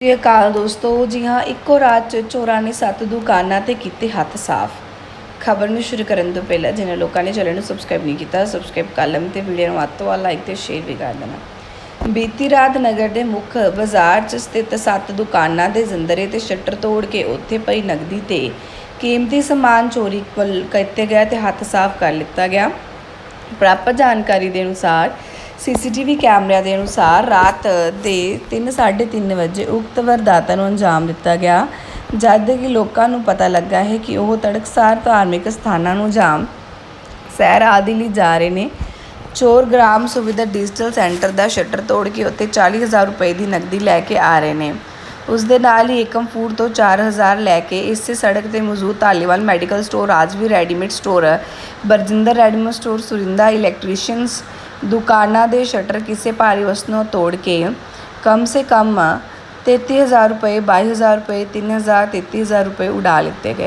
ਸਤਿ ਸ਼੍ਰੀ ਅਕਾਲ ਦੋਸਤੋ ਜੀ ਹਾਂ ਇੱਕੋ ਰਾਤ 'ਚ ਚੋਰਾਂ ਨੇ ਸੱਤ ਦੁਕਾਨਾਂ ਤੇ ਕੀਤੇ ਹੱਥ ਸਾਫ਼। ਖਬਰ ਨੂੰ ਸ਼ੁਰੂ ਕਰਨ ਤੋਂ ਪਹਿਲਾਂ ਜਿਹਨਾਂ ਲੋਕਾਂ ਨੇ ਚੈਨਲ ਨੂੰ ਸਬਸਕ੍ਰਾਈਬ ਨਹੀਂ ਕੀਤਾ, ਸਬਸਕ੍ਰਾਈਬ ਕਰ ਲਓ ਤੇ ਵੀਡੀਓ ਨੂੰ ਵੱਧ ਤੋਂ ਵੱਧ ਲਾਈਕ ਤੇ ਸ਼ੇਅਰ ਵੀ ਕਰ ਦੇਣਾ। ਬੀਤੀ ਰਾਤ ਨਗਰ ਦੇ ਮੁੱਖ ਬਾਜ਼ਾਰ 'ਚ ਸਥਿਤ ਸੱਤ ਦੁਕਾਨਾਂ ਦੇ ਜ਼ੰਦਰੇ ਤੇ ਸ਼ਟਰ ਤੋੜ ਕੇ ਉੱਥੇ ਪਈ ਨਗਦੀ ਤੇ ਕੀਮਤੀ ਸਮਾਨ ਚੋਰੀ ਵੱਲ ਕੀਤੇ ਗਿਆ ਤੇ ਹੱਥ ਸਾਫ਼ ਕਰ ਲਿੱਤਾ ਗਿਆ। ਪ੍ਰਾਪਤ ਜਾਣਕਾਰੀ ਦੇ ਅਨੁਸਾਰ ਸੀਸੀਟੀਵੀ ਕੈਮਰਿਆਂ ਦੇ ਅਨੁਸਾਰ ਰਾਤ ਦੇ 3:30 ਵਜੇ ਉਕਤ ਵਾਰਦਾਤ ਨੂੰ ਅੰਜਾਮ ਦਿੱਤਾ ਗਿਆ, ਜਦ ਕਿ ਲੋਕਾਂ ਨੂੰ ਪਤਾ ਲੱਗਾ ਹੈ ਕਿ ਉਹ ਤੜਕਸਾਰ ਧਾਰਮਿਕ ਸਥਾਨਾਂ ਨੂੰ ਜਾਮ ਸੈਰ ਆਦਿ ਲਈ ਜਾ ਰਹੇ ਨੇ। ਚੋਰ ਗ੍ਰਾਮ ਸੁਵਿਧਾ ਡਿਜੀਟਲ ਸੈਂਟਰ ਦਾ ਸ਼ਟਰ ਤੋੜ ਕੇ ਉੱਤੇ 40000 ਰੁਪਏ ਦੀ ਨਕਦੀ ਲੈ ਕੇ ਆ ਰਹੇ ਨੇ। ਉਸ ਦੇ ਨਾਲ ਹੀ ਏਕਮ ਫੂਡ ਤੋਂ 4000 ਲੈ ਕੇ ਇਸੇ ਸੜਕ ਤੇ ਮੌਜੂਦ Dhaliwal medical store Rajveer readymade store Barjinder readymade store, Surinder electricians ਦੁਕਾਨਾਂ ਦੇ ਸ਼ਟਰ ਕਿਸੇ ਭਾਰੀ ਵਸਤੂ ਤੋੜ ਕੇ ਕਮ ਸੇ ਕਮ 33000 ਰੁਪਏ 22000 ਰੁਪਏ 3000 33000 ਰੁਪਏ ਉਡਾ ਲਿੱਤੇ ਗਏ।